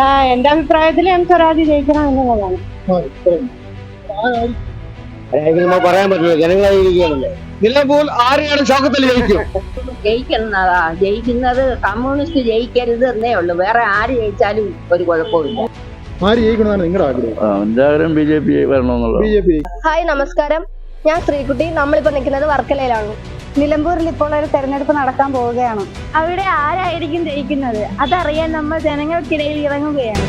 ആ, എന്റെ അഭിപ്രായത്തിൽ ഞാൻ സ്വരാജ് ജയിക്കണം എന്നുള്ളതാണ്. പറയാൻ പറ്റില്ല ജനങ്ങളായിരിക്കുകയാണല്ലേ? നിലമ്പൂർ ആരെയാണ് ശോകത്തിൽ ജയിക്കും. ജയിക്കുന്നതാ ജയിക്കുന്നത് കമ്മ്യൂണിസ്റ്റ് ജയിക്കരുത് എന്നേ ഉള്ളൂ. വേറെ ആര് ജയിച്ചാലും ഒരു കുഴപ്പമില്ല ആര് ജയിക്കണമെന്നാണ് നിങ്ങളുടെ ആഗ്രഹം? എന്റെ ആഗ്രഹം ബി ജെ പി വരണമെന്നുള്ളത് ബി ജെ പി. ഹായ് നമസ്കാരം. ഞാൻ ശ്രീകുട്ടി. നമ്മളിപ്പോ നിൽക്കുന്നത് വർക്കലയിലാണ്. നിലമ്പൂരിൽ ഇപ്പോൾ ഒരു തെരഞ്ഞെടുപ്പ് നടക്കാൻ പോവുകയാണ്. അവിടെ ആരായിരിക്കും ജയിക്കുന്നത്? അതറിയാൻ നമ്മൾ ജനങ്ങൾക്കിടയിൽ ഇറങ്ങുകയാണ്.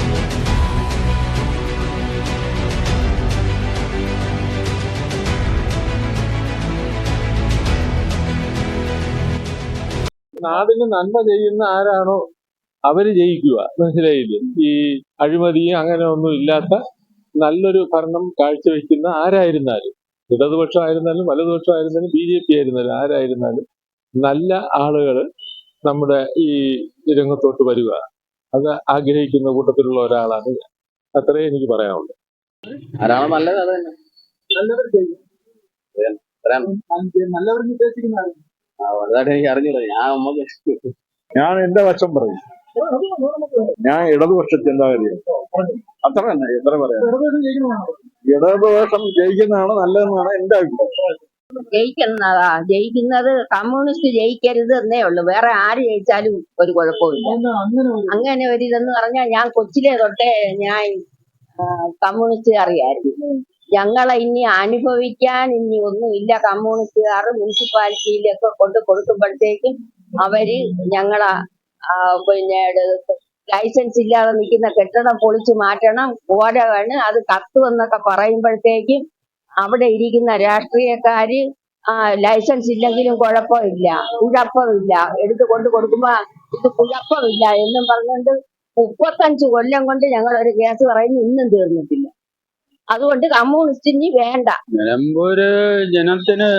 നാടിന് നന്മ ചെയ്യുന്ന ആരാണോ അവർ ജയിക്കുക. മനസ്സിലായില്ലേ? ഈ അഴിമതിയും അങ്ങനെ ഒന്നും ഇല്ലാത്ത നല്ലൊരു ഭരണം കാഴ്ചവെക്കുന്ന ആരായിരുന്നാലും. ഇടതുപക്ഷം ആയിരുന്നാലും വലതുപക്ഷം ആയിരുന്നാലും ബി ജെ പി ആയിരുന്നാലും ആരായിരുന്നാലും നല്ല ആളുകൾ നമ്മുടെ ഈ രംഗത്തോട്ട് വരിക. അത് ആഗ്രഹിക്കുന്ന കൂട്ടത്തിലുള്ള ഒരാളാണ് ഞാൻ. അത്രേ എനിക്ക് പറയാനുള്ളൂ. ആരാണോ നല്ലത് അത് തന്നെ. നല്ലവർ? വലുതായിട്ട് എനിക്ക് അറിഞ്ഞൂടാ. ഞാൻ നമുക്ക് ഞാൻ എന്റെ വശം പറയും. ഞാൻ ഇടതുപക്ഷത്തിന്റെ കാര്യം? അത്ര തന്നെ എത്ര പറയാം. ഇടതുപക്ഷം ജയിക്കുന്നതാണ് നല്ലതെന്നാണ് എന്റെ അഭിപ്രായം. ജയിക്കുന്നതാ. ജയിക്കുന്നത് കമ്മ്യൂണിസ്റ്റ് ജയിക്കരുത് എന്നേ ഉള്ളൂ. വേറെ ആര് ജയിച്ചാലും ഒരു കുഴപ്പമില്ല അങ്ങനെ ഒരു ഇതെന്ന് പറഞ്ഞാൽ ഞാൻ കൊച്ചിലെ തൊട്ടേ ഞാൻ കമ്മ്യൂണിസ്റ്റ് അറിയായിരുന്നു ഞങ്ങളെ ഇനി അനുഭവിക്കാൻ ഇനി ഒന്നുമില്ല. കമ്മ്യൂണിസ്റ്റുകാർ മുനിസിപ്പാലിറ്റിയിലൊക്കെ കൊണ്ട് കൊടുക്കുമ്പോഴത്തേക്കും അവർ ഞങ്ങളെ പിന്നെ ലൈസൻസ് ഇല്ലാതെ നിൽക്കുന്ന കെട്ടിടം പൊളിച്ചു മാറ്റണം ഓട വേണം അത് കത്തുവെന്നൊക്കെ പറയുമ്പോഴത്തേക്കും അവിടെ ഇരിക്കുന്ന രാഷ്ട്രീയക്കാര് ലൈസൻസ് ഇല്ലെങ്കിലും കുഴപ്പമില്ല കുഴപ്പമില്ല. എടുത്ത് കൊണ്ട് കൊടുക്കുമ്പോ ഇത് കുഴപ്പമില്ല എന്നും പറഞ്ഞുകൊണ്ട് മുപ്പത്തഞ്ച് കൊല്ലം കൊണ്ട് ഞങ്ങൾ ഒരു കേസ് പറയുന്നു ഇന്നും തീർന്നിട്ടില്ല. അതുകൊണ്ട് കമ്മ്യൂണിസ്റ്റ് ഇനി വേണ്ട. നിലമ്പൂര് ജനത്തിന്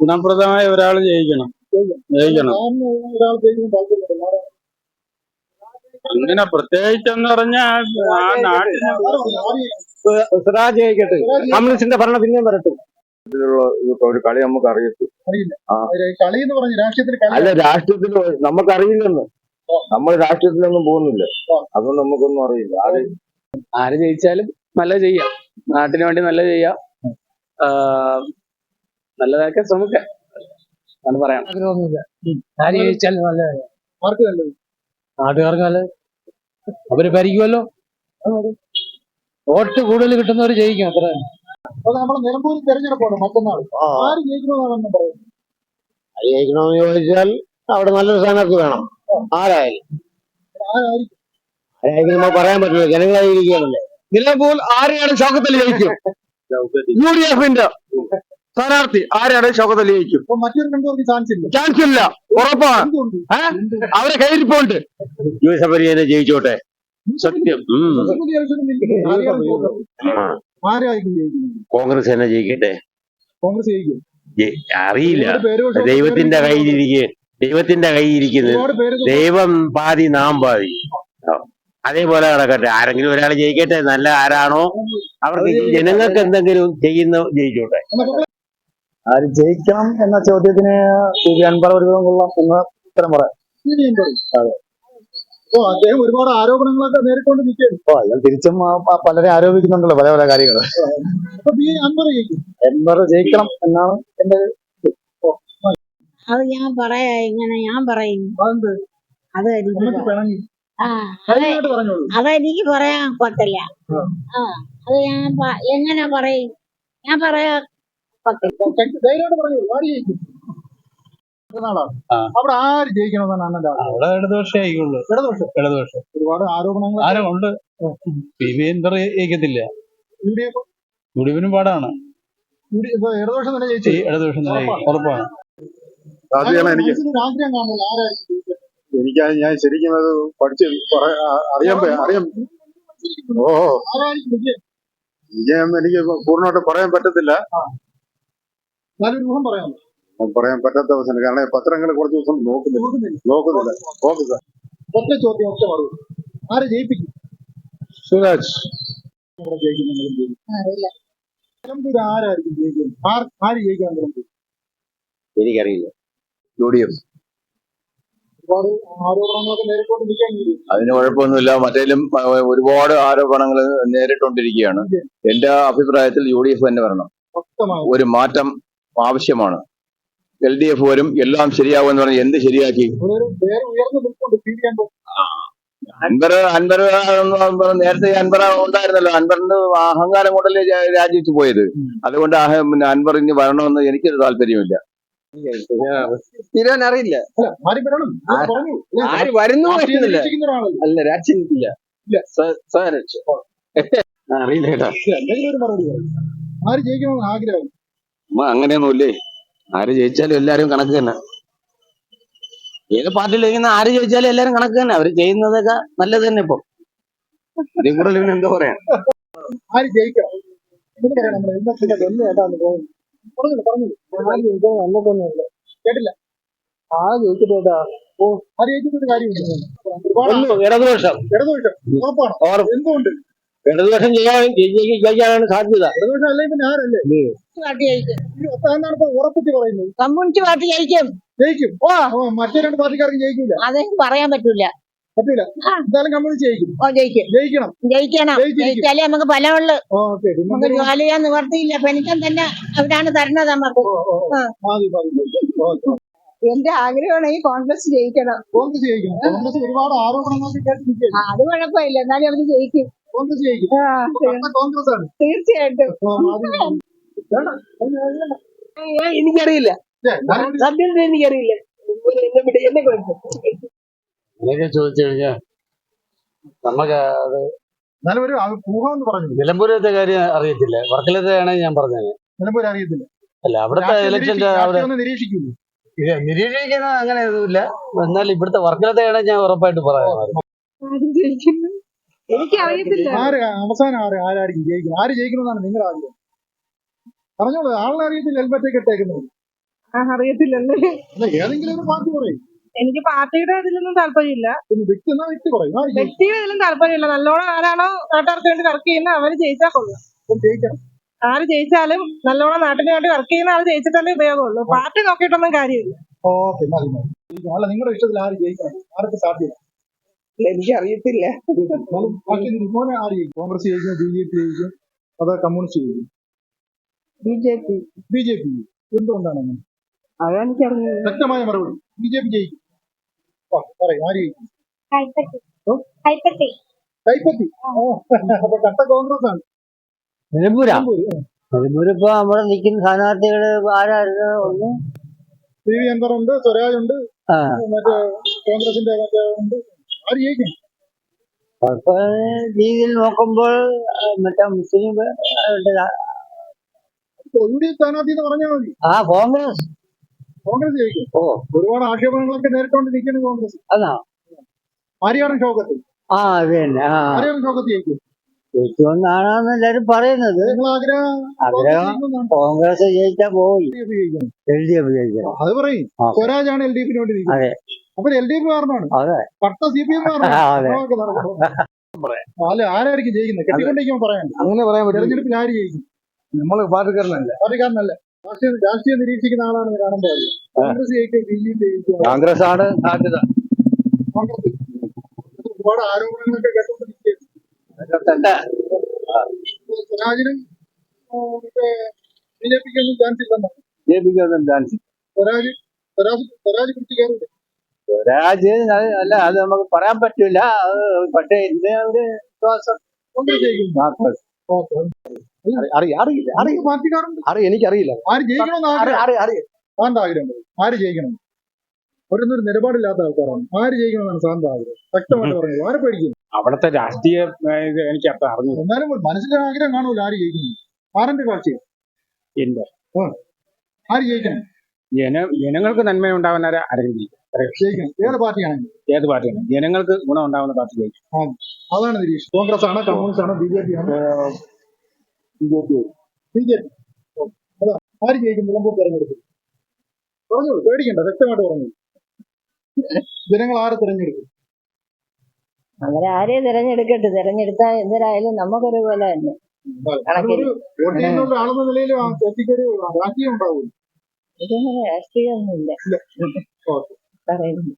ഗുണപ്രദമായ ഒരാൾ ജയിക്കണം. ജയിക്കണം സാറിന് ഒരാൾ ജയിക്കുന്ന താല്പര്യമുണ്ട് അങ്ങനെ പ്രത്യേകിച്ചെന്ന് പറഞ്ഞാൽ ആ നാട്ടിന് കമ്മ്യൂണിസ്റ്റിന്റെ ഭരണം പിന്നെയും വരട്ടെ. ഒരു കളി നമുക്ക് അറിയത്തില്ല രാഷ്ട്രീയത്തിൽ അല്ല രാഷ്ട്രീയത്തിൽ നമുക്കറിയില്ലെന്ന്. നമ്മൾ രാഷ്ട്രീയത്തിലൊന്നും പോകുന്നില്ല. അതുകൊണ്ട് നമുക്കൊന്നും അറിയില്ല. ആര്? ആര് ജയിച്ചാലും നല്ല ചെയ്യാം. നാട്ടിന് വേണ്ടി നല്ല ചെയ്യാം. നല്ലതാക്കാൻ നല്ലതൊക്കെ ശ്രമിക്കാം പറയാം ആഗ്രഹമൊന്നുമില്ല. ആര് ജയിച്ചാലും നല്ല നാട്ടുകാർക്ക് നല്ലത്. അവർ ഭരിക്കുമല്ലോ വോട്ട് കൂടുതൽ കിട്ടുന്നവർ ജയിക്കും അത്ര. തെരഞ്ഞെടുപ്പാണ് മറ്റന്നാൾ. ആര് ജയിക്കണമെന്നാണ് പറയുന്നത് ജയിക്കണമെന്ന് ചോദിച്ചാൽ അവിടെ നല്ലൊരു സ്ഥാനാർത്ഥി വേണം. ആരായാലും. ആരായിരിക്കും? നമ്മൾ പറയാൻ പറ്റില്ല. ജനങ്ങളായിരിക്കുകയാണല്ലേ. നിലമ്പൂർ ആരെയാണ് ശോകത്തിൽ ജയിക്കും? യു ഡി എഫിന്റെ. സ്ഥാനാർത്ഥി ആരാണ് ശോകത്തെ ജയിക്കും അപ്പൊ മറ്റൊരു രണ്ടുപേർക്ക് ചാൻസ് ഇല്ല? ചാൻസ് ഇല്ല. ഉറപ്പാണ്. അവരെ കയ്യിരിപ്പുണ്ട് യൂസഫരിയെ ജയിച്ചോട്ടെ. സത്യം. കോൺഗ്രസ് തന്നെ ജയിക്കട്ടെ. കോൺഗ്രസ് ജയിക്കും. അറിയില്ല. ദൈവത്തിന്റെ കയ്യിലിരിക്കെ ദൈവത്തിന്റെ കയ്യിരിക്കുന്നത് ഒരുപാട് ദൈവം പാതി നാം പാതി. അതേപോലെ കിടക്കട്ടെ ആരെങ്കിലും ഒരാൾ ജയിക്കട്ടെ. നല്ല ആരാണോ അവർക്ക് ജനങ്ങൾക്ക് എന്തെങ്കിലും ചെയ്യുന്ന ജയിച്ചോട്ടെ. ആര് ജയിക്കണം എന്ന ചോദ്യത്തിന് പി വി അൻപർ ഒരു വിധം കൊള്ളാം എന്ന് ഉത്തരം പറയാം. ഓ അദ്ദേഹം ഒരുപാട് ആരോപണങ്ങളൊക്കെ നേരിട്ടുകൊണ്ട് നിൽക്കുകയാണ്. ഓ അയാൾ തിരിച്ചും പലരെ ആരോപിക്കുന്നുണ്ടല്ലോ പല പല കാര്യങ്ങൾ അപ്പൊ ബി അൻവർ ജയിക്കും. അൻപർ ജയിക്കണം എന്നാണ് എന്റെ അത് ഞാൻ പറയാ ഇങ്ങനെ ഞാൻ പറയും. അത് അതെനിക്ക് പറയാൻ പറ്റില്ല ആ. അത് ഞാൻ എങ്ങനെ പറയും? ഞാൻ പറയാ ധൈര്യമായിട്ട് ആര് ജയിക്കും. അവിടെ ആര് ജയിക്കണമെന്നാണ് അണ്ണന്റെ അവിടെ ഇടതുപക്ഷേ ആയിക്കുള്ളൂ ഇടതുപക്ഷം. ഇടതുപക്ഷം. ഒരുപാട് ആരോപണങ്ങൾ ആരും ഉണ്ട്. പി വി അൻപർ ജയിക്കത്തില്ല യു ഡി എഫ് പാടാണ്. യു ഡി എഫ് ഇടതുപക്ഷം തന്നെ ജയിച്ചു. ഇടതുപക്ഷം തന്നെ ജയിക്കും. ഉറപ്പാണ്. സാധ്യതയാണ് എനിക്ക് മനസ്സിലൊരു ആഗ്രഹം കാണുന്നത് ആരായിരിക്കും എനിക്ക് ഞാൻ ശരിക്കും അത് പഠിച്ച് അറിയാൻ പ- അറിയാൻ ഓ. ആരായിരിക്കും വിജയം വിജയം എനിക്ക് പൂർണമായിട്ട് പറയാൻ പറ്റത്തില്ല. ഊഹം പറയാൻ പറ്റാത്ത അവസരം. കാരണം പത്രങ്ങൾ കുറച്ച് ദിവസം നോക്കുന്നില്ല. നോക്കുന്നില്ല. Okay sir. ഒറ്റ ചോദ്യം ഒറ്റ മറുപടി ആരെ ജയിപ്പിക്കും? സുരാജ്. ആരായിരിക്കും ജയിക്കുന്നത് ആര് ജയിക്കാൻ എനിക്കറിയില്ല. യു ഡി എഫ് ഒരുപാട് ആരോപണങ്ങളൊക്കെ നേരിട്ടുകൊണ്ടിരിക്കുകയാണ് അതിന് കുഴപ്പമൊന്നുമില്ല. മറ്റേലും ഒരുപാട് ആരോപണങ്ങൾ നേരിട്ടുകൊണ്ടിരിക്കുകയാണ്. എന്റെ അഭിപ്രായത്തിൽ യു ഡി എഫ് തന്നെ വരണം. ഒരു മാറ്റം ആവശ്യമാണ്. എൽ ഡി എഫ് വരും എല്ലാം ശരിയാവുമെന്ന് പറഞ്ഞ് എന്ത് ശരിയാക്കി? അൻവർ അൻവർ അൻവർ നേരത്തെ അൻവർ ഉണ്ടായിരുന്നല്ലോ. അൻവറിന്റെ അഹങ്കാരം കൊണ്ടല്ലേ രാജിച്ചു രാജിവെച്ച് പോയത്. അതുകൊണ്ട് പിന്നെ അൻവർ ഇനി വരണമെന്ന് എനിക്കൊരു താല്പര്യമില്ല തീരുമാനം അറിയില്ല. അല്ല ആരും പറഞ്ഞു. അല്ലേ? ആര് വരുന്നു അല്ല രാജ്യം ഇല്ല. അറിയില്ല കേട്ടോ. ഇല്ല, എന്തെങ്കിലും ഒരു മറുപടി ആര് ജയിക്കണമെന്ന് ആഗ്രഹം അങ്ങനെയൊന്നുമില്ലേ? ആര് ജയിച്ചാലും എല്ലാരും കണക്ക് തന്നെ. ഏത് പാർട്ടിയിൽ ഇരിക്കുന്ന ആര് ചോദിച്ചാലും എല്ലാരും കണക്ക് തന്നെ. അവർ ചെയ്യുന്നതൊക്കെ നല്ലത് തന്നെ ഇപ്പൊ. അതേ കൂടുതൽ പിന്നെ എന്താ പറയാ? ആര് ജയിക്കണം എന്ന് പറയാം നമ്മൾ ഇന്നത്തെ വെല്ല് ഏതാന്ന് പോകുന്നത്. പറഞ്ഞില്ല പറഞ്ഞില്ല ആര് ജയിക്കണം നമുക്കൊന്നുമില്ല കേട്ടില്ല? ആ ജയിച്ചിട്ടേട്ടാ? ഓ ആര് ജയിച്ചിട്ട് കാര്യമില്ല. ഒരുപാട് ഇടതുപക്ഷം. ഇടതുപക്ഷം. ഉറപ്പാണ്? എന്തുകൊണ്ട്? ഇടതുപക്ഷം ചെയ്യാൻ ജയിക്കാനാണ് സാധ്യത. ഇടതുപക്ഷം അല്ലെങ്കിൽ പിന്നെ ആരല്ലേ പാർട്ടി ജയിക്കും എന്താണ് ഇപ്പൊ ഉറപ്പിച്ച് പറയുന്നത് കമ്മ്യൂണിസ്റ്റ് പാർട്ടി ജയിക്കും ജയിക്കും. ഓ. ഓ, മറ്റേ രണ്ട് പാർട്ടിക്കാർക്ക് ജയിക്കില്ല അദ്ദേഹം പറയാൻ പറ്റൂല. പറ്റൂല. ആ. എന്തായാലും കമ്മ്യൂണിസ്റ്റ് ജയിക്കും. ഓ ജയിക്കും. ജയിക്കണം. ജയിക്കണം. ജയിച്ചിരിക്കും. ജയിച്ചാലേ നമുക്ക് ഫലമുള്ളു. നമുക്ക് ജോലി ചെയ്യാൻ നിവർത്തിയില്ല. പെൻഷൻ തന്നെ അവരാണ് തരണത് നമുക്ക്. എന്റെ ആഗ്രഹമാണ് ഈ കോൺഗ്രസ് ജയിക്കണം. കോൺഗ്രസ് ജയിക്കണം. കോൺഗ്രസ് ഒരുപാട് ആരോപണങ്ങളൊക്കെ അത് കുഴപ്പമില്ല. എന്നാലും അവർ ജയിക്കും. കോൺഗ്രസ് ജയിക്കും. കോൺഗ്രസ് ആണ് തീർച്ചയായിട്ടും. എനിക്കറിയില്ല. ഛെ, ഞാനൊരു- സത്യം എനിക്കറിയില്ല. എന്നൊക്കെ ചോദിച്ചു കഴിഞ്ഞാൽ നമുക്ക് അത് എന്നാലും ഒരു ആ- ഊഹം എന്ന് പറഞ്ഞു നിലമ്പൂരത്തെ കാര്യം അറിയത്തില്ല. വർക്കലത്തെയാണ് ഞാൻ പറഞ്ഞത്. നിലമ്പൂർ അറിയത്തില്ല. അല്ല അവിടുത്തെ ഇലക്ഷന്റെ. അവിടെ നിരീക്ഷിക്കുന്നു നിരീക്ഷിക്കുന്ന അങ്ങനെ ഒന്നുമില്ല. എന്നാൽ ഇവിടുത്തെ വർക്കലത്തെയാണ് ഞാൻ ഉറപ്പായിട്ട് പറയാറ് എനിക്കറിയത്തില്ല ആര് അവസാനം ആര് ആരായിരിക്കും ജയിക്കുന്നത് ആര് ജയിക്കണമെന്നാണ് നിങ്ങൾ ആഗ്രഹം? പറഞ്ഞോളൂ ആളെ അറിയത്തില്ല ഹെൽമെറ്റൊക്കെ ഇട്ടേക്കുന്നത്. അറിയത്തില്ലെന്ന്. അല്ല ഏതെങ്കിലും ഒരു പാർട്ടി പറയും. എനിക്ക് പാർട്ടിയുടെ ഇതിലൊന്നും താല്പര്യമില്ല. പിന്നെ വ്യക്തി എന്നാ വ്യക്തി പറയും. ആര് ജയിക്കും? വ്യക്തിയുടെ ഇതിലും താല്പര്യമില്ല. നല്ലോണം ആരാണോ നാട്ടുകാർക്ക് വേണ്ടി വർക്ക് ചെയ്യുന്ന അവർ ജയിച്ചാൽ കൊള്ളാം. ജയിക്കണം. ആര് ജയിച്ചാലും നല്ലോണം നാട്ടിന് വേണ്ടി വർക്ക് ചെയ്യുന്ന ആൾ ജയിച്ചിട്ടല്ലേ ഉപയോഗമുള്ളൂ. പാർട്ടി നോക്കിയിട്ടൊന്നും കാര്യമില്ല. ഓക്കെ മതി മതി. അല്ല നിങ്ങളുടെ ഇഷ്ടത്തിൽ ആര് ജയിക്കണം? ആർക്ക് സാധ്യത? എനിക്കറിയത്തില്ല. എന്നാലും ബാക്കി മോനെ ആര് കോൺഗ്രസ് ജയിക്കും ബി ജെ പി ജയിക്കും അതോ കമ്മ്യൂണിസ്റ്റ് ജയിക്കും? B J P. B J P. എന്തുകൊണ്ടാണ് അങ്ങനെ? അതെനിക്കറിഞ്ഞത് വ്യക്തമായ മറുപടി. ബി ജെ പി ജയിക്കും. ആ, പറയൂ ആര് ജയിക്കും? ഓ? കൈപ്പത്തി. ഓ അപ്പൊ കട്ട കോൺഗ്രസ് ആണ് നിലമ്പൂരാ? നിലമ്പൂര്, ആ. നിലമ്പൂരിപ്പോ അവിടെ നിൽക്കുന്ന സ്ഥാനാർത്ഥികൾ ആരായിരുന്നു ഒന്ന്? പി വി അൻവർ ഉണ്ട് സ്വരാജ് ഉണ്ട് ആ. മറ്റേ കോൺഗ്രസിന്റെ മറ്റേ ഉണ്ട്. ആര് ജയിക്കും അപ്പൊ രീതിയിൽ നോക്കുമ്പോൾ മറ്റേ മുസ്ലിം യു ഡി എഫ് സ്ഥാനാർത്ഥി എന്ന് പറഞ്ഞാൽ മതി. ആ കോൺഗ്രസ്. കോൺഗ്രസ് ജയിക്കും ഓ. ഒരുപാട് ആക്ഷേപങ്ങളൊക്കെ നേരിട്ടോണ്ടിരിക്കുന്നു നിൽക്കുന്നു കോൺഗ്രസ്. അതാ. ആര്യാടൻ ഷോക്കത്ത് ആ അത് തന്നെ ആ. ആര്യാടൻ ഷോക്കത്ത് ജയിക്കും ജയിക്കുമെന്നാണ് എല്ലാരും പറയുന്നത്. നിങ്ങൾ ആഗ്രഹം കോൺഗ്രസ് ജയിച്ചാ പോയി. എൽ ഡി എഫ് ജയിക്കണം. അത് പറയും. സ്വരാജാണ് എൽ ഡി എഫിന് വേണ്ടി അതെ. അപ്പൊ എൽ ഡി എഫ് കാരണമാണ്. പട്ട സി പി എം അല്ല ആരായിരിക്കും ജയിക്കുന്നത്? കെട്ടിക്കൊണ്ടിരിക്കുമ്പോൾ പറയാൻ അങ്ങനെ പറയാൻ പറ്റും തെരഞ്ഞെടുപ്പിൽ ആര് ജയിക്കും? നമ്മൾ പാർട്ടിക്കാരനല്ല? പാർട്ടിക്കാരനല്ല. രാഷ്ട്രീയ നിരീക്ഷിക്കുന്ന ആളാണെന്ന് കാണുമ്പോൾ അറിയാം. കോൺഗ്രസ് ജയിക്കും ബി ജെ പി ജയിക്കും. കോൺഗ്രസ് ആണ് സാധ്യത. കോൺഗ്രസ്. ഒരുപാട് ആരോപണങ്ങളൊക്കെ കേട്ടുകൊണ്ടിരിക്കുകയാണ്. സ്വരാജിനും ബി ജെ പിക്ക് ഒന്നും ചാൻസ് ഇല്ലെന്ന് ജയിപ്പിക്കൊന്നും ചാൻസ് സ്വരാജ് സ്വരാജ് സ്വരാജ് പിടിച്ച് കയറില്ല സ്വരാജ് അല്ല അത് നമുക്ക് പറയാൻ പറ്റില്ല. പക്ഷേ ഇതിന്റെ ഒരു വിശ്വാസം എനിക്കറിയില്ല. ആര് പറയും. ആര് ജയിക്കണം? അവരൊന്നും ഒരു നിലപാടില്ലാത്ത ആൾക്കാരാണ്. ആര് ജയിക്കണമെന്നാണ് സാറിന്റെ ആഗ്രഹം? വ്യക്തമായിട്ട് പറഞ്ഞത് ആരെ പേടിക്കും? അവിടുത്തെ രാഷ്ട്രീയ എനിക്ക് അത്ര അറിഞ്ഞു എന്നാലും മനസ്സിന്റെ ആഗ്രഹം കാണൂല ആര് ജയിക്കുന്നു. ആറിന്റെ കാഴ്ച ഇല്ല. ആര് ജയിക്കണം? ജന ജനങ്ങൾക്ക് നന്മ ഉണ്ടാവുന്ന ആരെങ്കിലും ജയിക്കണം ഏത് പാർട്ടിയാണെങ്കിൽ ഏത് പാർട്ടിയാണ് ജനങ്ങൾക്ക് ഗുണം ഉണ്ടാവുന്ന പാർട്ടി ജയിക്കും അതാണ് നിരീക്ഷണം. കോൺഗ്രസ് ആണ് കമ്മ്യൂണിസ്റ്റ് ആണ് ബി ജെ പി ആണ് B J P B J P അതാ. ആര് ജയിക്കും? നിലമ്പൂർ തെരഞ്ഞെടുപ്പ്. പറഞ്ഞു പേടിക്കണ്ട വ്യക്തമായിട്ട് പറഞ്ഞു. ജനങ്ങൾ ആരെ തിരഞ്ഞെടുക്കും? അങ്ങനെ ആരെ തിരഞ്ഞെടുക്കട്ടെ? തിരഞ്ഞെടുത്താൽ എന്തിനായാലും നമുക്കൊരു പോലെ തന്നെ. നിലയിൽ രാഷ്ട്രീയം ഉണ്ടാവും ഇതൊന്നും രാഷ്ട്രീയമൊന്നുമില്ല. ഓക്കെ. പറയുന്നു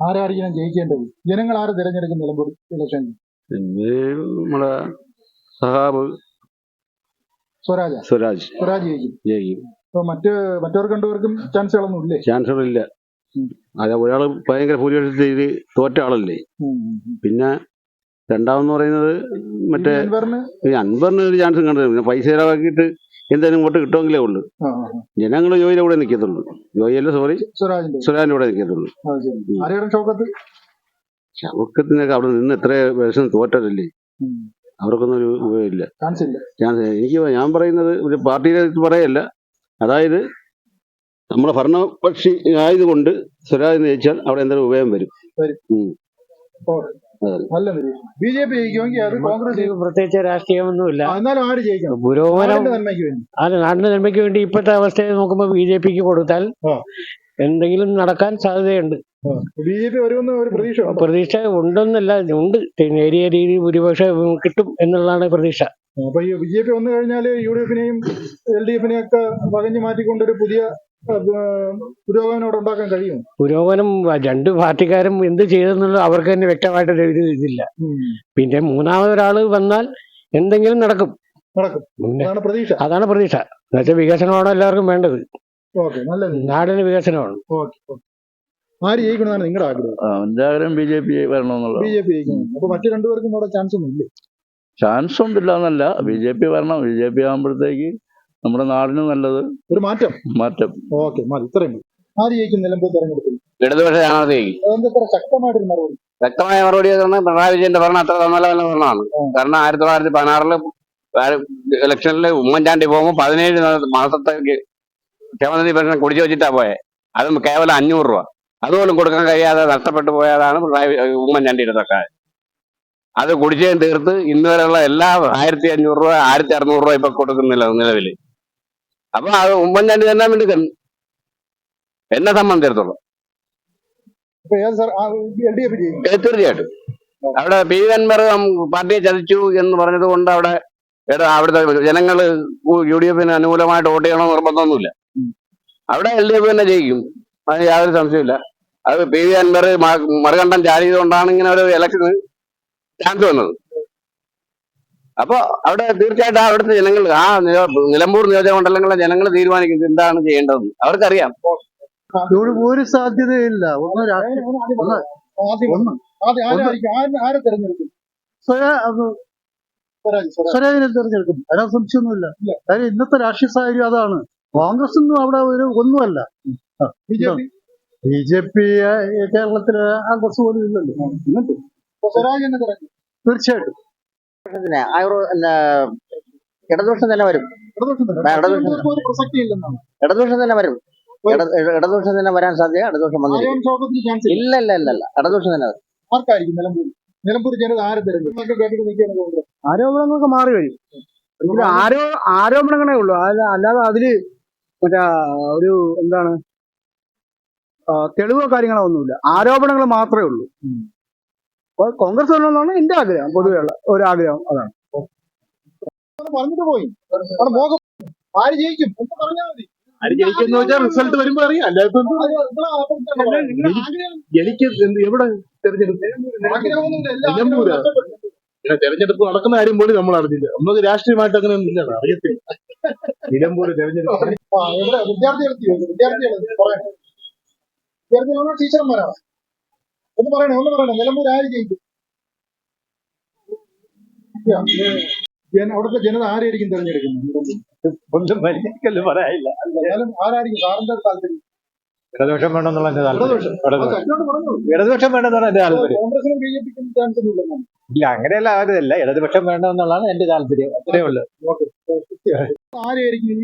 ആരായിരിക്കണം ജയിക്കേണ്ടത്? ജനങ്ങൾ ആരെ തിരഞ്ഞെടുക്കും നിലമ്പൂർ ഇലക്ഷനിൽ പിന്നെ നമ്മളെ സഹാബ് സ്വരാജ. സ്വരാജ്. സ്വരാജ് ജയിക്കും. ജയിക്കും. അപ്പൊ മറ്റ് മറ്റവർക്ക് രണ്ടുപേർക്കും ചാൻസുകളൊന്നും ഇല്ലേ? ഇല്ല അതെ ഒരാൾ ഭയങ്കര ഭൂരിപക്ഷത്തിൽ തോറ്റ ആളല്ലേ? പിന്നെ രണ്ടാമെന്ന് പറയുന്നത് മറ്റേ അൻവറിന്? ഒരു ചാൻസ് കണ്ടത് പിന്നെ പൈസ ചെലവാക്കിയിട്ട് എന്തെങ്കിലും വോട്ട് കിട്ടുമെങ്കിലേ ഉള്ളൂ. ജനങ്ങൾ ജോയിയുടെ കൂടെ നിൽക്കത്തുള്ളൂ. ജോയിയല്ല സോറി സുരാജിന്റെ കൂടെ നിൽക്കത്തുള്ളൂ. ചവക്കത്തിനൊക്കെ ഷൗക്കത്തിനൊക്കെ അവിടെ നിന്ന് എത്ര വേഷം തോറ്റതല്ലേ അവർക്കൊന്നും ഒരു ഉപയോഗമില്ല. ചാൻസ് എനിക്ക് ഞാൻ പറയുന്നത് ഒരു പാർട്ടിയെ കുറിച്ച് പറയല്ല. അതായത് നമ്മുടെ ഭരണപക്ഷി ആയതുകൊണ്ട് സ്വരാജ് ജയിച്ചാൽ അവിടെ എന്തെങ്കിലും ഉപയോഗം വരും. നല്ല ബി ജെ പി ജയിക്കുമെങ്കിൽ അത് കോൺഗ്രസ് ജയിക്കും. പ്രത്യേകിച്ച് രാഷ്ട്രീയമൊന്നുമില്ല. ആ, എന്നാലും ആര് ജയിക്കണം? പുരോഗമനം നാടിന്റെ നന്മയ്ക്ക് വേണ്ടി? അല്ല നാടിന്റെ നന്മയ്ക്ക് വേണ്ടി ഇപ്പോഴത്തെ അവസ്ഥയെ നോക്കുമ്പോൾ ബി ജെ പിക്ക് കൊടുത്താൽ ആ. എന്തെങ്കിലും നടക്കാൻ സാധ്യതയുണ്ട്. ബി ജെ പി വരുമെന്ന് ഒരു പ്രതീക്ഷ ഉണ്ടോ? പ്രതീക്ഷ ഉണ്ടെന്നല്ല ഉണ്ട്. നേരിയ രീതിയിൽ ഭൂരിപക്ഷം കിട്ടും എന്നുള്ളതാണ് പ്രതീക്ഷ. അപ്പൊ ഈ ബി ജെ പി വന്നു കഴിഞ്ഞാൽ യു ഡി എഫിനെയും എൽ ഡി എഫിനെയും ഒക്കെ പകഞ്ഞു മാറ്റിക്കൊണ്ടൊരു പുതിയ പുരോഗമനം അവിടെ ഉണ്ടാക്കാൻ കഴിയും പുരോഗമനം രണ്ട് പാർട്ടിക്കാരും എന്ത് ചെയ്തെന്നുള്ള അവർക്ക് തന്നെ വ്യക്തമായിട്ട് ഒരു ഇതില്ല. പിന്നെ മൂന്നാമതൊരാൾ വന്നാൽ എന്തെങ്കിലും നടക്കും. നടക്കും. അതാണ് പ്രതീക്ഷ. അതാണ് പ്രതീക്ഷ. എന്നുവെച്ചാൽ വികസനമാണ് എല്ലാവർക്കും വേണ്ടത്? ഓക്കെ നല്ലത്. നാടിന് വികസനമാണ്. Okay okay. ആര് ജയിക്കണമെന്നാണ് നിങ്ങളുടെ ആഗ്രഹം? എന്റെ ആഗ്രഹം ബി ജെ പി വരണമെന്നുള്ള ബി ജെ പി ജയിക്കണം. അപ്പൊ മറ്റു രണ്ടുപേർക്കും ചാൻസ് ഒന്നും ഇല്ലേ ചാൻസ് ഒന്നുമില്ല എന്നല്ല. ബി ജെ പി വരണം. ബി ജെ പി ആകുമ്പോഴത്തേക്ക് നമ്മുടെ നാടിന് നല്ലത് ഒരു മാറ്റം. മാറ്റം. ഓക്കെ മതി ഇത്രയും മതി. ആര് ജയിക്കും നിലമ്പൂർ തെരഞ്ഞെടുപ്പിൽ? ഇടതുപക്ഷ ജയിക്കും. ഇത്ര ശക്തമായിട്ടൊരു മറുപടി? ശക്തമായ മറുപടി പറഞ്ഞാൽ പിണറായി വിജയന്റെ ഭരണം അത്ര നല്ല നല്ല ഭരണമാണ്. കാരണം ആയിരത്തി തൊള്ളായിരത്തി പതിനാറിൽ ഇലക്ഷനിൽ ഉമ്മൻചാണ്ടി പോകുമ്പോൾ പതിനേഴ് മാസത്തേക്ക് ക്ഷേമനിധി പെൻഷൻ കുടിച്ചു വെച്ചിട്ടാ പോയെ. അതും കേവലം അഞ്ഞൂറ് രൂപ. അതുപോലും കൊടുക്കാൻ കഴിയാതെ നഷ്ടപ്പെട്ടു പോയതാണ് പിണറായി വി- ഉമ്മൻചാണ്ടിയുടെ സർക്കാർ. അത് കുടിശ്ശേം തീർത്ത് ഇന്ന് വരെയുള്ള എല്ലാ ആയിരത്തി അഞ്ഞൂറ് രൂപ ആയിരത്തി അറുന്നൂറ് രൂപ ഇപ്പൊ കൊടുക്കുന്നില്ല നിലവിൽ അപ്പൊ അത് ഉമ്മൻചാണ്ടി തന്നെ വേണ്ടി എന്നെ സംബന്ധിച്ചിടത്തോളം ഇപ്പൊ ഏത് സർ എൽ ഡി എഫ് ജയിക്കും ഏ, തീർച്ചയായിട്ടും അവിടെ പി വി അൻവർ പാർട്ടിയെ ചതിച്ചു എന്ന് പറഞ്ഞത് കൊണ്ട് അവിടെ എടാ, അവിടുത്തെ ജനങ്ങൾ യു ഡി എഫിന് അനുകൂലമായിട്ട് വോട്ട് ചെയ്യണമെന്ന് നിർബന്ധമൊന്നുമില്ല. അവിടെ എൽ ഡി എഫ് തന്നെ ജയിക്കും. അതിന് യാതൊരു സംശയമില്ല അത് പി വി അൻവർ മറുകണ്ഠം ചാടിയതുകൊണ്ടാണ് ഇങ്ങനെ ഒരു ഇലക്ഷന് ചാൻസ് വന്നത്. അപ്പൊ അവിടെ തീർച്ചയായിട്ടും ആ അവിടുത്തെ ജനങ്ങൾ ആ നിലമ്പൂർ നിയോജക മണ്ഡലങ്ങളിലെ ജനങ്ങൾ തീരുമാനിക്കുന്നത് എന്താണ് ചെയ്യേണ്ടതെന്ന്. അവർക്കറിയാം. ഒരു സാധ്യതയില്ല. സ്വരാജിനെ തെരഞ്ഞെടുക്കും. അതിനകത്ത് സംശയമൊന്നുമില്ല. കാര്യം ഇന്നത്തെ രാഷ്ട്രീയ സാഹചര്യം അതാണ്. കോൺഗ്രസ് ഒന്നും അവിടെ ഒരു ഒന്നുമല്ല. B J P? കേരളത്തിലെ ബസ് പോലും ഇല്ലല്ലോ. ഇപ്പൊ തെരഞ്ഞെടുക്കും ഇടതുപക്ഷം തന്നെ വരും. ഇടതുപക്ഷം തന്നെ. വരും. ഇട- ഇട- ഇടതുപക്ഷം തന്നെ വരാൻ സാധ്യത ഇടതുപക്ഷം വന്നു ഇല്ല. ഇല്ല ഇല്ല ഇല്ല ഇടതുപക്ഷം തന്നെ വരും. ആരോപണങ്ങളൊക്കെ മാറി വരും. ആരോ ആരോപണങ്ങളേ ഉള്ളൂ. അല്ല അല്ലാതെ അതിൽ മറ്റേ ഒരു എന്താണ് തെളിവോ കാര്യങ്ങളോ ഒന്നുമില്ല. ആരോപണങ്ങൾ മാത്രമേ ഉള്ളൂ. കോൺഗ്രസ് വരണമെന്നാണ് എന്റെ ആഗ്രഹം പൊതുവെയുള്ള ഒരു ആഗ്രഹം അതാണ് പറഞ്ഞിട്ട് പോയി. ആര് ജയിക്കും? എന്ന് പറഞ്ഞാൽ മതി. ആര് ജയിക്കുന്ന വെച്ചാൽ റിസൾട്ട് വരുമ്പോ അറിയാം. അല്ല എനിക്ക് എവിടെ തെരഞ്ഞെടുപ്പ്? തെരഞ്ഞെടുപ്പ് നടക്കുന്ന കാര്യം പോലും നമ്മൾ അറിഞ്ഞില്ല. നമുക്ക് രാഷ്ട്രീയമായിട്ട് അങ്ങനെ ഒന്നും ഇല്ല. അറിയത്തില്ല. നിലമ്പൂര് തെരഞ്ഞെടുപ്പ്. ടീച്ചർമാരാണ്? ഒന്ന് പറയണേ ഒന്ന് പറയണേ. നിലമ്പൂർ ആര് ജയിക്കും? അവിടുത്തെ ജനത ആരായിരിക്കും തെരഞ്ഞെടുക്കുന്നത്? ഒന്നും പറയാനില്ല. എന്നാലും ആരായിരിക്കും? സാറിന്റെ താല്പര്യം. ഇടതുപക്ഷം വേണമെന്നുള്ള എന്റെ താല്പര്യം. ഇടതുപക്ഷം. വേണമെന്നാണ് എന്റെ താല്പര്യം. കോൺഗ്രസിനും ബി ജെ പിക്കും ചാൻസ് ഒന്നുമില്ലെന്നാണ് ഇല്ല അങ്ങനെയല്ല ആരുതല്ല ഇടതുപക്ഷം വേണമെന്നുള്ളതാണ് എന്റെ താല്പര്യം. അത്രേ ഉള്ളൂ. ആരായിരിക്കും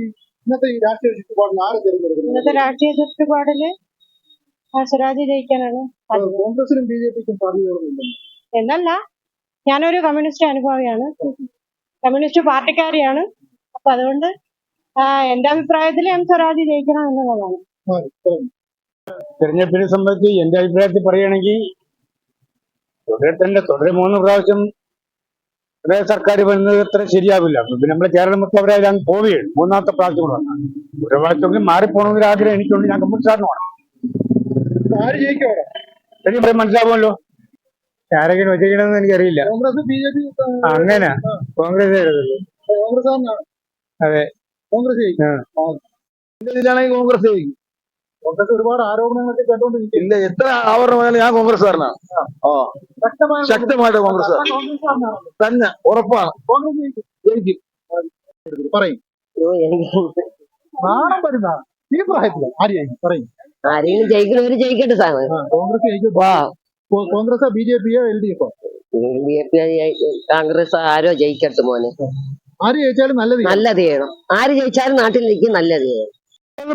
ഇന്നത്തെ ഈ രാഷ്ട്രീയ ചുറ്റുപാടിൽ ആരെ തെരഞ്ഞെടുക്കുന്നത്? ഇന്നത്തെ രാഷ്ട്രീയ ചുറ്റുപാടിൽ സ്വരാജ് ജയിക്കാനാണ് കോൺഗ്രസിനും ബി ജെ പിക്കും സാധ്യതകളൊന്നുമില്ല എന്നല്ല ഞാനൊരു കമ്മ്യൂണിസ്റ്റ് അനുഭാവിയാണ്. കമ്മ്യൂണിസ്റ്റ് പാർട്ടിക്കാരിയാണ്. അപ്പൊ അതുകൊണ്ട് എന്റെ അഭിപ്രായത്തിൽ എം സ്വരാജ് ജയിക്കണം എന്നുള്ളതാണ്. തെരഞ്ഞെടുപ്പിനെ സംബന്ധിച്ച് എന്റെ അഭിപ്രായത്തിൽ പറയുകയാണെങ്കിൽ തുടരെ തന്നെ തുടരെ മൂന്ന് പ്രാവശ്യം സർക്കാർ വരുന്നത് അത്ര ശരിയാവില്ല. പിന്നെ നമ്മുടെ കേരളം മൊത്തം അവരെ അതിലാണ് പോവുകയാണ്. മൂന്നാമത്തെ പ്രാവശ്യം കൂടെ വന്നാൽ. ഒരു പ്രാവശ്യമെങ്കിലും മാറിപ്പോകണമെന്നൊരു ആഗ്രഹം എനിക്കുണ്ട്. ഞാൻ കമ്മ്യൂണിസ്റ്റാറിന് വേണം ആര് ജയിക്കും അവിടെ? മനസ്സിലാവുമല്ലോ. ആരൊക്കെയാണ് വെച്ചിരിക്കണമെന്ന് എനിക്കറിയില്ല. കോൺഗ്രസ് ബി ജെ പി അങ്ങനെ. കോൺഗ്രസ് കോൺഗ്രസ് അതെ. കോൺഗ്രസ് ഇതിലാണെങ്കിൽ കോൺഗ്രസ് ജയിക്കും. കോൺഗ്രസ് ഒരുപാട് ആരോപണങ്ങളൊക്കെ കേട്ടോണ്ടിരിക്കും ഇല്ല എത്ര ആവരണം വന്നാലും ഞാൻ കോൺഗ്രസ്സുകാരനാണ് ആ. ശക്തമായ ശക്തമായിട്ട് കോൺഗ്രസ്. തന്നെ ഉറപ്പാണ്. കോൺഗ്രസ് ജയിക്കും. പറയും. നാണം വരുന്ന ഈ പ്രായത്തിൽ ആര് ജയിക്കും? പറയും. ആരെങ്കിലും ജയിക്കണവര് ജയിക്കട്ടെ സാറ്. കോൺഗ്രസ് ജയിക്കും. കോൺഗ്രസ് ബി ജെ പിയോ എൽ ഡി എഫോ? കോൺഗ്രസ് ആരോ ജയിക്കട്ടെ മോനെ. ആര് ജയിച്ചാലും നല്ലത് നല്ലത് ചെയ്യണം ആര് ജയിച്ചാലും നാട്ടിൽ നിൽക്കും നല്ലത് ചെയ്യണം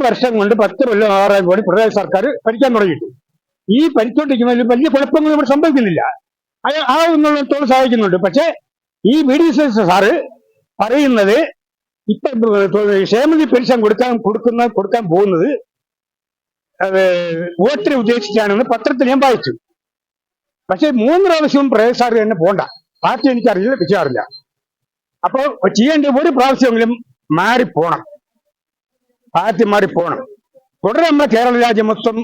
വർഷം കൊണ്ട് പത്ത് കൊല്ലം ആറാം കോടി പിണറായി സർക്കാർ ഭരിക്കാൻ തുടങ്ങിയിട്ട് ഈ ഭരിച്ചോണ്ടിരിക്കുന്നതിൽ വലിയ കുഴപ്പങ്ങൾ ഇവിടെ സംഭവിക്കുന്നില്ല. അത് ആ ഒന്നുള്ളത്തോളം സഹായിക്കുന്നുണ്ട്. പക്ഷേ ഈ ബി ഡി സാറ് പറയുന്നത് ഇപ്പൊ ക്ഷേമനിധി പെൻഷൻ കൊടുക്കാൻ കൊടുക്കുന്ന കൊടുക്കാൻ പോകുന്നത് അത് വോട്ടിനെ ഉദ്ദേശിച്ചാണെന്ന് പത്രത്തിൽ ഞാൻ വായിച്ചു. പക്ഷെ മൂന്ന് പ്രാവശ്യവും പ്രേസ് സാർ തന്നെ പോണ്ട. പാർട്ടി എനിക്കറിയില്ല വിചാറില്ല അപ്പോൾ ചെയ്യേണ്ട ഒരു പ്രാവശ്യമെങ്കിലും മാറിപ്പോണം. പാർട്ടി മാറിപ്പോണം. തുടരെ നമ്മുടെ കേരള രാജ്യം മൊത്തം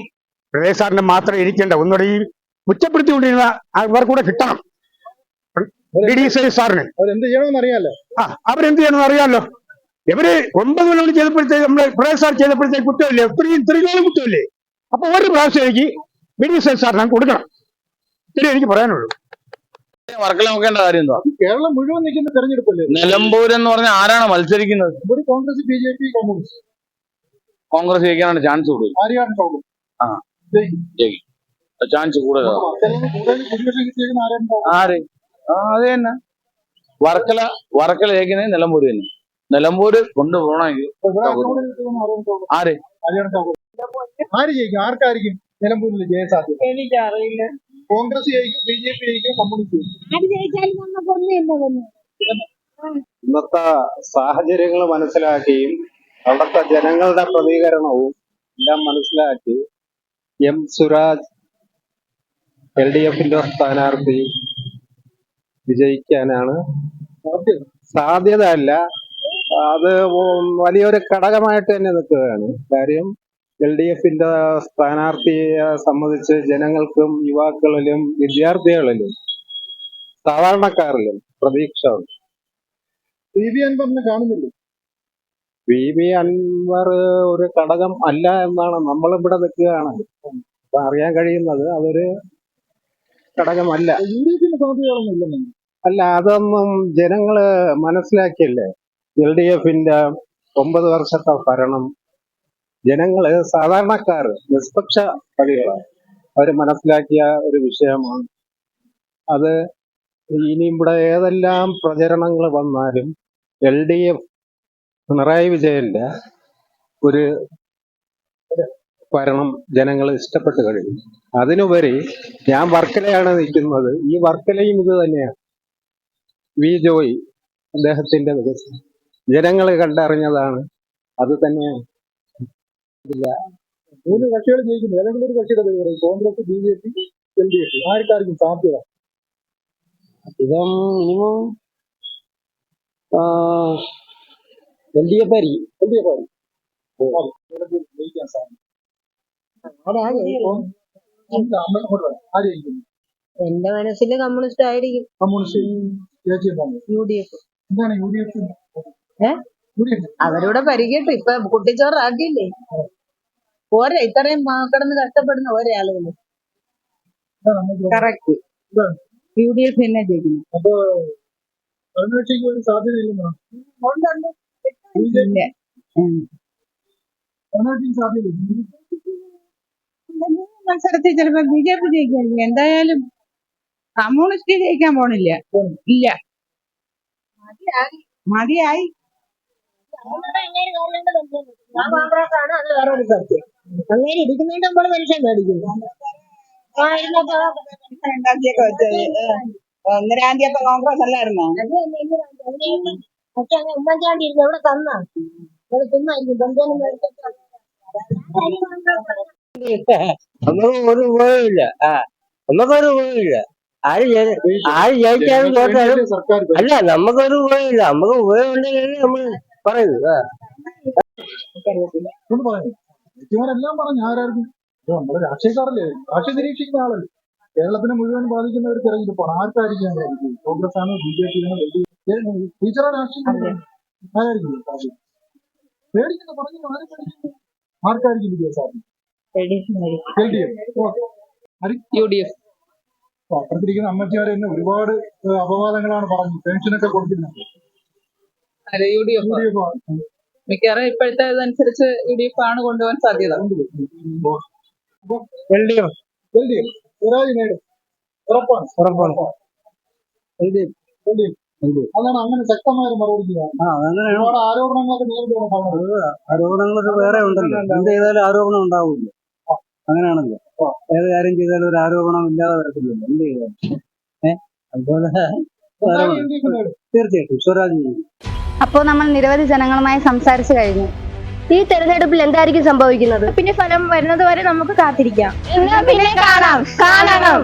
പ്രദേശ് സാറിന്റെ മാത്രം ഇരിക്കേണ്ട. ഒന്നുകൂടെ ഈ കുറ്റപ്പെടുത്തിക്കൊണ്ടിരുന്ന അവർ കൂടെ കിട്ടണം. സാറിന്. അവരെന്ത് ചെയ്യണമെന്ന് അറിയാലോ ആ അവരെന്ത് ചെയ്യണമെന്ന് അറിയാമല്ലോ. ഇവർ ഒമ്പത് മണി ചെയ്തപ്പോഴത്തേക്ക് നമ്മളെ പ്രദേശ് സാർ ചെയ്തപ്പോഴത്തേക്ക് കുറ്റമില്ലേ? ഇത്രയും ഇത്രയും കുറ്റമില്ലേ? അപ്പൊ ഒരു പ്രാവശ്യം എനിക്ക് ബി ഡി സാറിന് കൊടുക്കണം. ഇത്രേ എനിക്ക് പറയാനുള്ളൂ. വർക്കല നോക്കേണ്ട കാര്യം എന്താ? കേരളം മുഴുവൻ നിൽക്കുന്ന തെരഞ്ഞെടുപ്പല്ലേ? നിലമ്പൂർ എന്ന് പറഞ്ഞ ആരാണ് മത്സരിക്കുന്നത്? ഇവിടെ Congress B J P communist Congress ജയിക്കാനാണ് chance കൂടുതൽ. ആരെയാണ് ആ. ചാൻസ് കൂടുതലാണ് കൂടുതൽ ആര്? ആ അത് തന്നെ. വർക്കല വർക്കല ജയിക്കുന്നത് നിലമ്പൂർ തന്നെ. നിലമ്പൂര് കൊണ്ടുപോകണമെങ്കിൽ ആര്? ആര് ജയിക്കും? ആർക്കായിരിക്കും നിലമ്പൂരിൽ ജയസാധ്യത? എനിക്കറിയില്ല. കോൺഗ്രസ് ജയിക്കും ബി ജെ പി ജയിക്കും കമ്മ്യൂണിസ്റ്റ് ജയിക്കും. ഇന്നത്തെ സാഹചര്യങ്ങൾ മനസ്സിലാക്കിയും അവിടുത്തെ ജനങ്ങളുടെ പ്രതികരണവും എല്ലാം മനസ്സിലാക്കി എം സുരാജ് എൽ ഡി എഫിന്റെ സ്ഥാനാർത്ഥി വിജയിക്കാനാണ് സാധ്യത. അല്ല. അത് വലിയൊരു ഘടകമായിട്ട് തന്നെ നിൽക്കുകയാണ്. കാര്യം എൽ ഡി എഫിന്റെ സ്ഥാനാർത്ഥിയെ സംബന്ധിച്ച് ജനങ്ങൾക്കും യുവാക്കളിലും വിദ്യാർത്ഥികളിലും സാധാരണക്കാരിലും പ്രതീക്ഷ ഉണ്ട് പി വി അൻവറിനെ കാണുന്നില്ല? വി അൻവർ ഒരു ഘടകം അല്ല എന്നാണ് നമ്മളിവിടെ നിൽക്കുകയാണ്. അപ്പൊ അറിയാൻ കഴിയുന്നത് അതൊരു ഘടകമല്ല യു ഡി എഫിന്റെ സാധ്യതകളൊന്നും അല്ല അതൊന്നും ജനങ്ങൾ മനസ്സിലാക്കിയല്ലേ? എൽ ഡി എഫിന്റെ ഒമ്പത് വർഷത്തെ ഭരണം ജനങ്ങൾ സാധാരണക്കാർ നിഷ്പക്ഷ കളികളാണ്. അവർ മനസ്സിലാക്കിയ ഒരു വിഷയമാണ്. അത് ഇനി ഇവിടെ ഏതെല്ലാം പ്രചരണങ്ങൾ വന്നാലും എൽ ഡി എഫ് പിണറായി വിജയന്റെ ഒരു ഭരണം ജനങ്ങൾ ഇഷ്ടപ്പെട്ട് കഴിഞ്ഞു. അതിനുപരി ഞാൻ വർക്കലയാണ് നിൽക്കുന്നത്. ഈ വർക്കലയും ഇത് തന്നെയാണ്. വി ജോയ് അദ്ദേഹത്തിന്റെ വികസനം. ജനങ്ങൾ കണ്ടറിഞ്ഞതാണ് അത് തന്നെയാണ്. മൂന്ന് കക്ഷികൾ ജയിക്കുന്നു. ഏതെങ്കിലും ഒരു കക്ഷിയുടെ പേര് പറയും. Congress B J P L D F. ആർക്കായിരിക്കും സാധ്യത? ഇതം മിനിമം എൽ ഡി എഫ് ആയിരിക്കും. എൽ ഡി എഫ് ആയിരിക്കും. ജയിക്കാൻ സാധ്യത. അതാണ് എന്റെ മനസ്സിൽ കമ്മ്യൂണിസ്റ്റ് ആയിരിക്കും. Communist U D F. എന്താണ് യു ഡി എഫ്? ഏ? അവരോട് പരിഗട്ട് ഇപ്പൊ കുട്ടിച്ചോറ് ആക്കിയില്ലേ പോരെ ഇത്രയും കിടന്ന് കഷ്ടപ്പെടുന്ന ഓരോ ആളുകൾ. കറക്റ്റ് യു ഡി എഫ് തന്നെ ജയിക്കുന്നു. മത്സരത്തിൽ ചിലപ്പോ ബി ജെ പി ജയിക്കായിരിക്കും എന്തായാലും കമ്മ്യൂണിസ്റ്റ് ജയിക്കാൻ പോണില്ല. ഇല്ല. മതിയായി. ഞാൻ കോൺഗ്രസ് ആണ് അത് വേറൊരു സത്യം. അങ്ങനെ ഇരിക്കുന്നതിന്റെ നമ്മൾ പെൻഷൻ മേടിക്കുന്നു ആ, ഇരുന്നപ്പോ രണ്ടാം തീയതി ഒക്കെ വെച്ചത് ഒന്നരാം തീയതി ഒക്കെ കോൺഗ്രസ് അല്ലായിരുന്നോ? അത് തന്നെ ഇന്ന് രണ്ടാം പക്ഷെ അങ്ങനെ ഉമ്മൻചാണ്ടി ഇരുന്ന് എവിടെ തന്നാ. ഇവിടെ തിന്നായിരിക്കും. പെൻഷനും മേടിച്ചിട്ട് നമുക്ക് ഒരു ഉപയോഗമില്ല ആ നമുക്കൊരു ഉപയോഗമില്ല ആര് ജയി- ആര് ജയിച്ചാലും തോറ്റാലും സർക്കാർ അല്ല നമുക്കൊരു ഉപയോഗമില്ല നമുക്ക് ഉപയോഗം ഉണ്ടെങ്കിൽ നമ്മൾ പറയുന്നത് ഇവരെല്ലാം പറഞ്ഞു ആരായിരിക്കും ഇത് നമ്മൾ രാഷ്ട്രീയക്കാരല്ലേ? രാഷ്ട്രീയ നിരീക്ഷിക്കുന്ന ആളല്ലേ? കേരളത്തിനെ മുഴുവൻ ബാധിക്കുന്ന ഒരു തെരഞ്ഞെടുപ്പാണ് ആർക്കായിരിക്കും? കോൺഗ്രസ് ആണോ ബി ജെ പി ആണോ ടീച്ചറോ രാഷ്ട്രീയം ആരായിരിക്കും? പേടിക്കുന്ന പറഞ്ഞു ആരും പേടിക്കുന്നു? ആർക്കായിരിക്കും വിജയ സാധ്യത L D F. U D F. അപ്പുറത്തിരിക്കുന്ന അമ്മച്ചിമാരെ തന്നെ ഒരുപാട് അപവാദങ്ങളാണ് പറഞ്ഞു പെൻഷനൊക്കെ കൊടുക്കുന്നത് അതെ യു ഡി എഫ്. മിക്കവാറും ഇപ്പോഴത്തെ ഇതനുസരിച്ച് യു ഡി എഫ് ആണ് കൊണ്ടുപോകാൻ സാധ്യത. L D F L D F നേടും ഉറപ്പാണ്. ഉറപ്പാണ്. L D F L D F അതാണ് അങ്ങനെ ശക്തമായ ഒരു മറുപടി ഒരുപാട് ആരോപണങ്ങളൊക്കെ നേരിടുകയാണ്. ആരോപണങ്ങളൊക്കെ വേറെ ഉണ്ടല്ലോ. എന്ത് ചെയ്താലും ആരോപണം ഉണ്ടാവില്ല. അങ്ങനെയാണല്ലോ. ഏത് കാര്യം ചെയ്താലും ഒരു ആരോപണം ഇല്ലാതെ വരത്തില്ലല്ലോ. എന്ത് ചെയ്താലും. ഏഹ് അതുപോലെ തീർച്ചയായിട്ടും. സ്വരാജ് അപ്പോൾ നമ്മൾ നിരവധി ജനങ്ങളുമായി സംസാരിച്ചു കഴിഞ്ഞു. ഈ തെരഞ്ഞെടുപ്പിൽ എന്തായിരിക്കും സംഭവിക്കുന്നത്? പിന്നെ ഫലം വരുന്നത് വരെ നമുക്ക് കാത്തിരിക്കാം. പിന്നെ കാണാം. കാണണം.